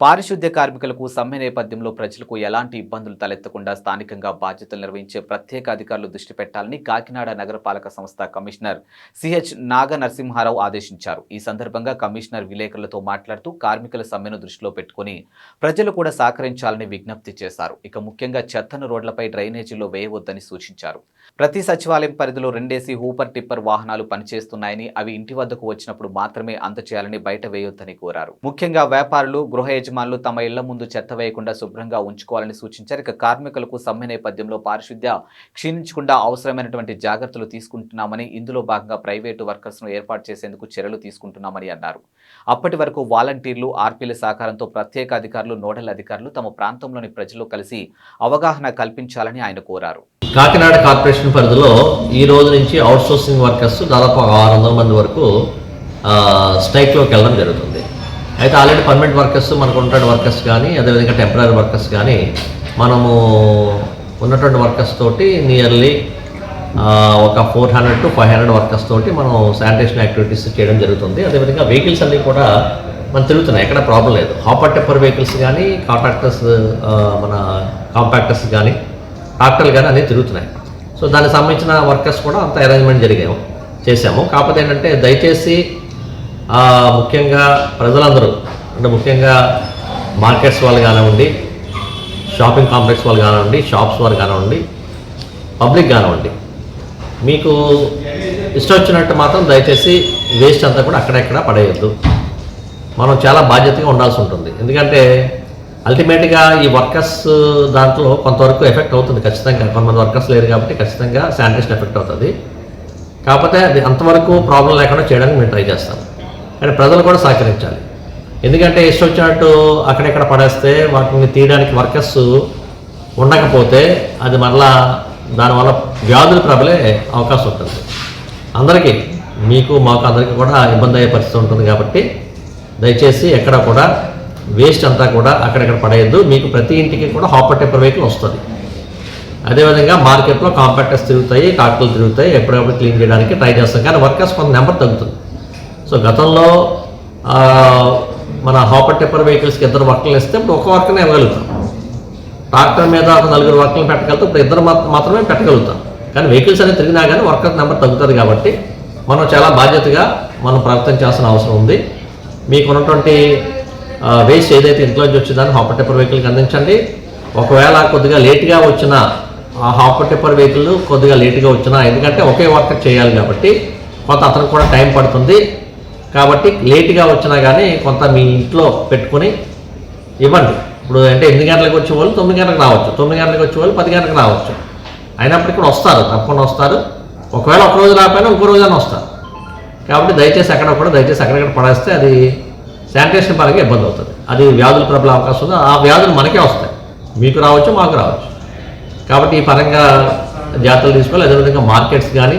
పారిశుద్ధ్య కార్మికులకు సమ్మె నేపథ్యంలో ప్రజలకు ఎలాంటి ఇబ్బందులు తలెత్తకుండా స్థానికంగా బాధ్యతలు నిర్వహించే ప్రత్యేక అధికారులు దృష్టి పెట్టాలని కాకినాడ నగరపాలక సంస్థ కమిషనర్ సిహెచ్ నాగ నరసింహారావు ఆదేశించారు. ఈ సందర్భంగా కమిషనర్ విలేకరులతో మాట్లాడుతూ కార్మికుల సమ్మెను దృష్టిలో పెట్టుకుని ప్రజలు కూడా సహకరించాలని విజ్ఞప్తి చేశారు. ఇక ముఖ్యంగా చెత్తను రోడ్లపై డ్రైనేజీలో వేయవద్దని సూచించారు. ప్రతి సచివాలయం పరిధిలో రెండేసి హూపర్ టిప్పర్ వాహనాలు పనిచేస్తున్నాయని అవి ఇంటి వద్దకు వచ్చినప్పుడు మాత్రమే అందచేయాలని బయట వేయొద్దని కోరారు. ముఖ్యంగా వ్యాపారులు గృహ యజమానులు తమ ఇళ్ళ ముందు చెత్త వేయకుండా శుభ్రంగా ఉంచుకోవాలని సూచించారు. ఇక కార్మికులకు సమ్మె నేపథ్యంలో పారిశుద్ధ్య క్షీణించకుండా అవసరమైనటువంటి జాగ్రత్తలు తీసుకుంటున్నామని ఇందులో భాగంగా ప్రైవేటు వర్కర్స్ను ఏర్పాటు చేసేందుకు చర్యలు తీసుకుంటున్నామని అన్నారు. అప్పటి వరకు వాలంటీర్లు ఆర్పీల సహకారంతో ప్రత్యేక అధికారులు నోడల్ అధికారులు తమ ప్రాంతంలోని ప్రజలు కలిసి అవగాహన కల్పించాలని ఆయన కోరారు. కాకినాడ కార్పొరేషన్ పరిధిలో ఈ రోజు నుంచి అవుట్సోర్సింగ్ వర్కర్స్ దాదాపు ఆరు మంది వరకు స్ట్రైక్లోకి వెళ్ళడం జరుగుతుంది. అయితే ఆల్రెడీ పర్మనెంట్ వర్కర్స్ మనకు ఉన్నటువంటి వర్కర్స్ కానీ అదేవిధంగా టెంపరీ వర్కర్స్ కానీ మనము ఉన్నటువంటి వర్కర్స్ తోటి నియర్లీ ఒక four hundred to five hundred workers తోటి మనం శానిటేషన్ యాక్టివిటీస్ చేయడం జరుగుతుంది. అదేవిధంగా వెహికల్స్ అన్నీ కూడా మనం తిరుగుతున్నాయి ఎక్కడ ప్రాబ్లం లేదు. హాపర్ టెప్పర్ వెహికల్స్ కానీ కాంట్రాక్టర్స్ మన కాంపాక్టర్స్ కానీ ట్రాక్టర్లు కానీ అన్నీ తిరుగుతున్నాయి. సో దానికి సంబంధించిన వర్కర్స్ కూడా అంత అరేంజ్మెంట్ జరిగాము చేశాము. కాకపోతే ఏంటంటే దయచేసి ముఖ్యంగా ప్రజలందరూ అంటే ముఖ్యంగా మార్కెట్స్ వాళ్ళు కానివ్వండి షాపింగ్ కాంప్లెక్స్ వాళ్ళు కానివ్వండి షాప్స్ వాళ్ళు కానివ్వండి పబ్లిక్ కానివ్వండి మీకు ఇష్టం వచ్చినట్టు మాత్రం దయచేసి వేస్ట్ అంతా కూడా అక్కడెక్కడ పడేయద్దు. మనం చాలా బాధ్యతగా ఉండాల్సి ఉంటుంది. ఎందుకంటే అల్టిమేట్గా ఈ వర్కర్స్ దాంట్లో కొంతవరకు ఎఫెక్ట్ అవుతుంది ఖచ్చితంగా. కొంతమంది వర్కర్స్ లేరు కాబట్టి ఖచ్చితంగా శానిటేషన్ ఎఫెక్ట్ అవుతుంది. కాకపోతే అది అంతవరకు ప్రాబ్లం లేకుండా చేయడానికి మేము ట్రై చేస్తాం. అండ్ ప్రజలు కూడా సహకరించాలి. ఎందుకంటే ఇష్టం వచ్చినట్టు అక్కడెక్కడ పడేస్తే వాటిని తీయడానికి వర్కర్స్ ఉండకపోతే అది మరలా దానివల్ల వ్యాధులు ప్రబలే అవకాశం ఉంటుంది. అందరికీ మీకు మాకు అందరికీ కూడా ఇబ్బంది అయ్యే పరిస్థితి ఉంటుంది కాబట్టి దయచేసి ఎక్కడ కూడా వేస్ట్ అంతా కూడా అక్కడెక్కడ పడేయద్దు. మీకు ప్రతి ఇంటికి కూడా హాపర్ టెంపర్ వెహికల్ వస్తుంది. అదేవిధంగా మార్కెట్లో కాంపాక్టర్స్ తిరుగుతాయి కాకులు తిరుగుతాయి ఎప్పుడప్పుడు క్లీన్ చేయడానికి ట్రై చేస్తాం. కానీ వర్కర్స్ కొంత నెంబర్ తగ్గుతుంది. సో గతంలో మన హాపర్ టెప్పర్ వెహికల్స్కి ఇద్దరు వర్కర్లు ఇస్తే ఇప్పుడు ఒక వర్కర్ని ఇవ్వగలుగుతాం ట్రాక్టర్ మీద ఒక నలుగురు వర్కర్లు పెట్టగలుగుతాం. ఇప్పుడు ఇద్దరు మాత్రమే పెట్టగలుగుతాం. కానీ వెహికల్స్ అనేది తిరిగినా కానీ వర్కర్ నెంబర్ తగ్గుతుంది కాబట్టి మనం చాలా బాధ్యతగా మనం ప్రవర్తించాల్సిన అవసరం ఉంది. మీకు ఉన్నటువంటి వేస్ట్ ఏదైతే ఇంట్లోంచి వచ్చిందని హాపర్ టెప్పర్ వెహికల్కి అందించండి. ఒకవేళ కొద్దిగా లేట్గా వచ్చిన ఆ హాపర్ టెప్పర్ వెహికల్ కొద్దిగా లేట్గా వచ్చినా ఎందుకంటే ఒకే వర్క్ చేయాలి కాబట్టి కొంత అతనికి కూడా టైం పడుతుంది. కాబట్టి లేట్గా వచ్చినా కానీ కొంత మీ ఇంట్లో పెట్టుకుని ఇవ్వండి. ఇప్పుడు అంటే ఎనిమిది గంటలకు వచ్చే వాళ్ళు తొమ్మిది గంటలకు రావచ్చు. తొమ్మిది గంటలకు వచ్చే వాళ్ళు పది గంటలకు రావచ్చు. అయినప్పటికీ కూడా వస్తారు. తప్పకుండా వస్తారు. ఒకవేళ ఒక రోజు రాకపోయినా ఇంకో రోజైనా వస్తారు. కాబట్టి దయచేసి అక్కడ కూడా దయచేసి అక్కడక్కడ పడేస్తే అది శానిటేషన్ పరంగా ఇబ్బంది అవుతుంది. అది వ్యాధులు ప్రబల అవకాశం ఉంది? ఆ వ్యాధులు మనకే వస్తాయి. మీకు రావచ్చు మాకు రావచ్చు. కాబట్టి ఈ పరంగా జాగ్రత్తలు తీసుకోవాలి. అదేవిధంగా మార్కెట్స్ కానీ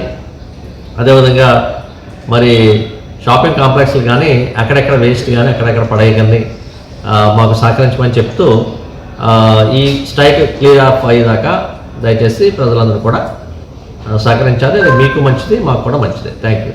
అదేవిధంగా మరి షాపింగ్ కాంప్లెక్స్లు కానీ అక్కడెక్కడ వేస్ట్ కానీ అక్కడెక్కడ పడేయగలని మాకు సహకరించమని చెప్తూ ఈ స్ట్రైక్ క్లియర్ ఆఫ్ అయ్యేదాకా దయచేసి ప్రజలందరూ కూడా సహకరించాలి. అది మీకు మంచిది మాకు కూడా మంచిది. Thank you